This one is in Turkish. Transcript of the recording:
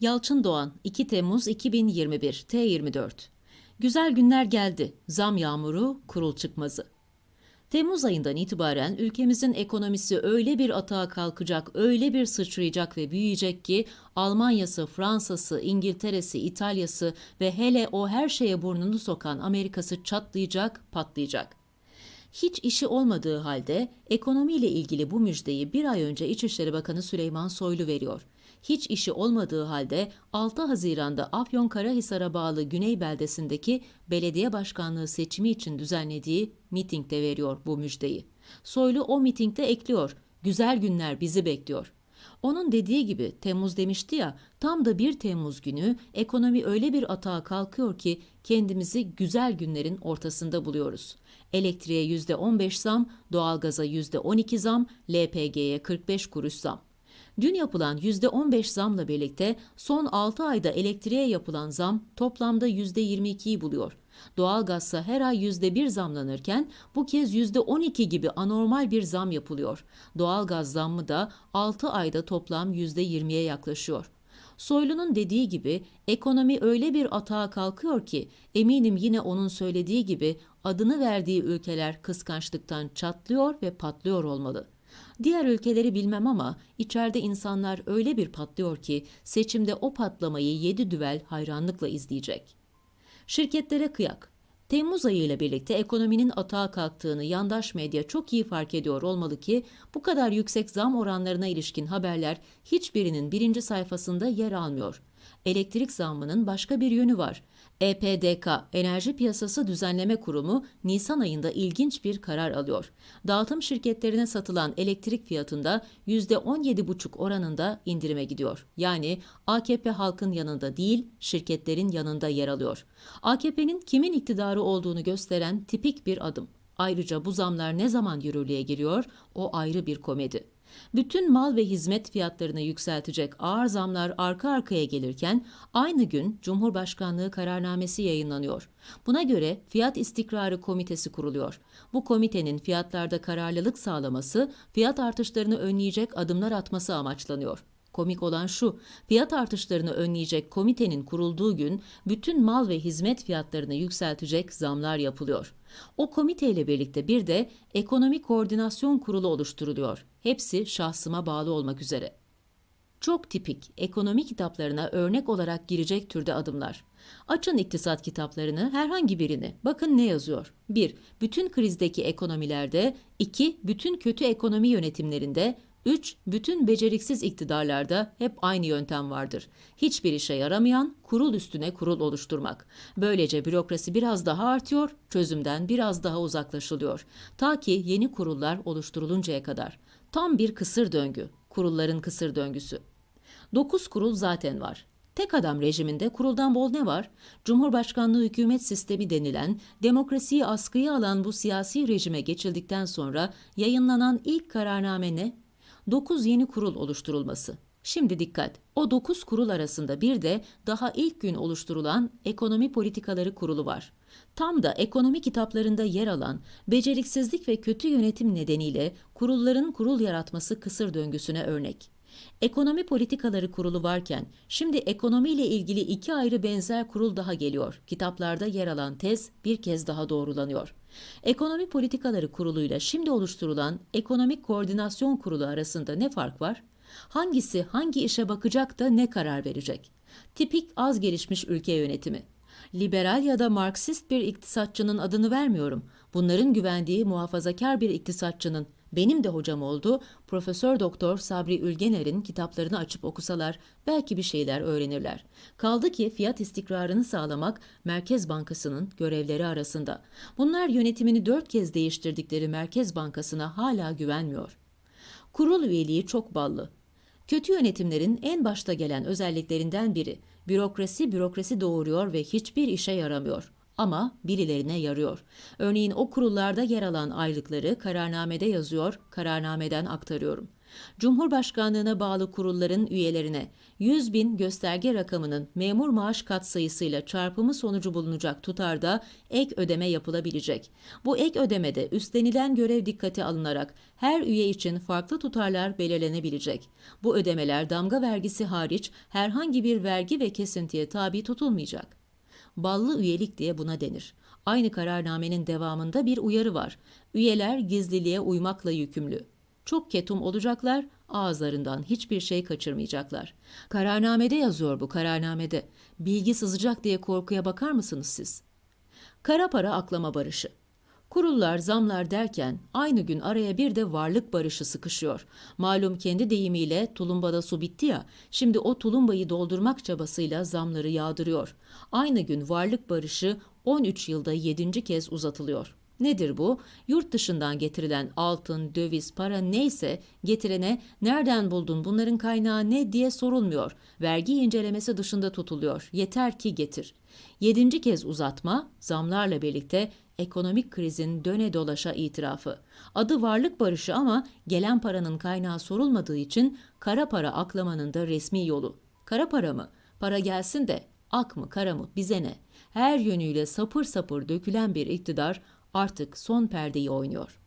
Yalçın Doğan 2 Temmuz 2021 T24 Güzel günler geldi. Zam yağmuru, kurul çıkmazı. Temmuz ayından itibaren ülkemizin ekonomisi öyle bir atağa kalkacak, öyle bir sıçrayacak ve büyüyecek ki Almanya'sı, Fransa'sı, İngiltere'si, İtalya'sı ve hele o her şeye burnunu sokan Amerika'sı çatlayacak, patlayacak. Hiç işi olmadığı halde ekonomiyle ilgili bu müjdeyi bir ay önce İçişleri Bakanı Süleyman Soylu veriyor. Hiç işi olmadığı halde 6 Haziran'da Afyonkarahisar'a bağlı Güney beldesindeki belediye başkanlığı seçimi için düzenlediği mitingde veriyor bu müjdeyi. Soylu o mitingde ekliyor. Güzel günler bizi bekliyor. Onun dediği gibi Temmuz demişti ya, tam da 1 Temmuz günü ekonomi öyle bir atağa kalkıyor ki kendimizi güzel günlerin ortasında buluyoruz. Elektriğe %15 zam, doğalgaza %12 zam, LPG'ye 45 kuruş zam. Dün yapılan %15 zamla birlikte son 6 ayda elektriğe yapılan zam toplamda %22'yi buluyor. Doğalgazsa her ay %1 zamlanırken bu kez %12 gibi anormal bir zam yapılıyor. Doğalgaz zammı da 6 ayda toplam %20'ye yaklaşıyor. Soylu'nun dediği gibi ekonomi öyle bir atağa kalkıyor ki eminim yine onun söylediği gibi adını verdiği ülkeler kıskançlıktan çatlıyor ve patlıyor olmalı. Diğer ülkeleri bilmem ama içeride insanlar öyle bir patlıyor ki seçimde o patlamayı yedi düvel hayranlıkla izleyecek. Şirketlere kıyak. Temmuz ayı ile birlikte ekonominin atağa kalktığını yandaş medya çok iyi fark ediyor olmalı ki bu kadar yüksek zam oranlarına ilişkin haberler hiçbirinin birinci sayfasında yer almıyor. Elektrik zammının başka bir yönü var. EPDK, Enerji Piyasası Düzenleme Kurumu, Nisan ayında ilginç bir karar alıyor. Dağıtım şirketlerine satılan elektrik fiyatında %17,5 oranında indirime gidiyor. Yani AKP halkın yanında değil, şirketlerin yanında yer alıyor. AKP'nin kimin iktidarı olduğunu gösteren tipik bir adım. Ayrıca bu zamlar ne zaman yürürlüğe giriyor? O ayrı bir komedi. Bütün mal ve hizmet fiyatlarını yükseltecek ağır zamlar arka arkaya gelirken aynı gün Cumhurbaşkanlığı kararnamesi yayınlanıyor. Buna göre Fiyat İstikrarı Komitesi kuruluyor. Bu komitenin fiyatlarda kararlılık sağlaması, fiyat artışlarını önleyecek adımlar atması amaçlanıyor. Komik olan şu, fiyat artışlarını önleyecek komitenin kurulduğu gün bütün mal ve hizmet fiyatlarını yükseltecek zamlar yapılıyor. O komiteyle birlikte bir de Ekonomi Koordinasyon Kurulu oluşturuluyor. Hepsi şahsıma bağlı olmak üzere. Çok tipik ekonomi kitaplarına örnek olarak girecek türde adımlar. Açın iktisat kitaplarını, herhangi birini. Bakın ne yazıyor? 1. Bütün krizdeki ekonomilerde, 2. Bütün kötü ekonomi yönetimlerinde, 3. Bütün beceriksiz iktidarlarda hep aynı yöntem vardır. Hiçbir işe yaramayan kurul üstüne kurul oluşturmak. Böylece bürokrasi biraz daha artıyor, çözümden biraz daha uzaklaşılıyor. Ta ki yeni kurullar oluşturuluncaya kadar. Tam bir kısır döngü, kurulların kısır döngüsü. 9 kurul zaten var. Tek adam rejiminde kuruldan bol ne var? Cumhurbaşkanlığı hükümet sistemi denilen, demokrasiyi askıya alan bu siyasi rejime geçildikten sonra yayınlanan ilk kararname ne? 9 yeni kurul oluşturulması. Şimdi dikkat. O 9 kurul arasında bir de daha ilk gün oluşturulan Ekonomi Politikaları Kurulu var. Tam da ekonomi kitaplarında yer alan beceriksizlik ve kötü yönetim nedeniyle kurulların kurul yaratması kısır döngüsüne örnek. Ekonomi Politikaları Kurulu varken şimdi ekonomiyle ilgili iki ayrı benzer kurul daha geliyor. Kitaplarda yer alan tez bir kez daha doğrulanıyor. Ekonomi Politikaları Kurulu'yla şimdi oluşturulan Ekonomik Koordinasyon Kurulu arasında ne fark var? Hangisi hangi işe bakacak da ne karar verecek? Tipik az gelişmiş ülke yönetimi. Liberal ya da Marksist bir iktisatçının adını vermiyorum. Bunların güvendiği muhafazakar bir iktisatçının benim de hocam oldu. Profesör Doktor Sabri Ülgener'in kitaplarını açıp okusalar belki bir şeyler öğrenirler. Kaldı ki fiyat istikrarını sağlamak Merkez Bankası'nın görevleri arasında. Bunlar yönetimini dört kez değiştirdikleri Merkez Bankası'na hala güvenmiyor. Kurul üyeliği çok ballı. Kötü yönetimlerin en başta gelen özelliklerinden biri. Bürokrasi bürokrasi doğuruyor ve hiçbir işe yaramıyor. Ama birilerine yarıyor. Örneğin o kurullarda yer alan aylıkları kararnamede yazıyor, kararnameden aktarıyorum. Cumhurbaşkanlığına bağlı kurulların üyelerine 100 bin gösterge rakamının memur maaş katsayısıyla çarpımı sonucu bulunacak tutarda ek ödeme yapılabilecek. Bu ek ödemede üstlenilen görev dikkate alınarak her üye için farklı tutarlar belirlenebilecek. Bu ödemeler damga vergisi hariç herhangi bir vergi ve kesintiye tabi tutulmayacak. Ballı üyelik diye buna denir. Aynı kararnamenin devamında bir uyarı var. Üyeler gizliliğe uymakla yükümlü. Çok ketum olacaklar, ağızlarından hiçbir şey kaçırmayacaklar. Kararnamede yazıyor bu kararnamede. Bilgi sızacak diye korkuya bakar mısınız siz? Kara para aklama barışı. Kurullar, zamlar derken aynı gün araya bir de varlık barışı sıkışıyor. Malum kendi deyimiyle tulumbada su bitti ya, şimdi o tulumbayı doldurmak çabasıyla zamları yağdırıyor. Aynı gün varlık barışı 13 yılda 7. kez uzatılıyor. Nedir bu? Yurt dışından getirilen altın, döviz, para neyse getirene nereden buldun bunların kaynağı ne diye sorulmuyor. Vergi incelemesi dışında tutuluyor. Yeter ki getir. Yedinci kez uzatma zamlarla birlikte ekonomik krizin döne dolaşa itirafı. Adı varlık barışı ama gelen paranın kaynağı sorulmadığı için kara para aklamanın da resmi yolu. Kara para mı? Para gelsin de ak mı kara mı bize ne? Her yönüyle sapır sapır dökülen bir iktidar artık son perdeyi oynuyor.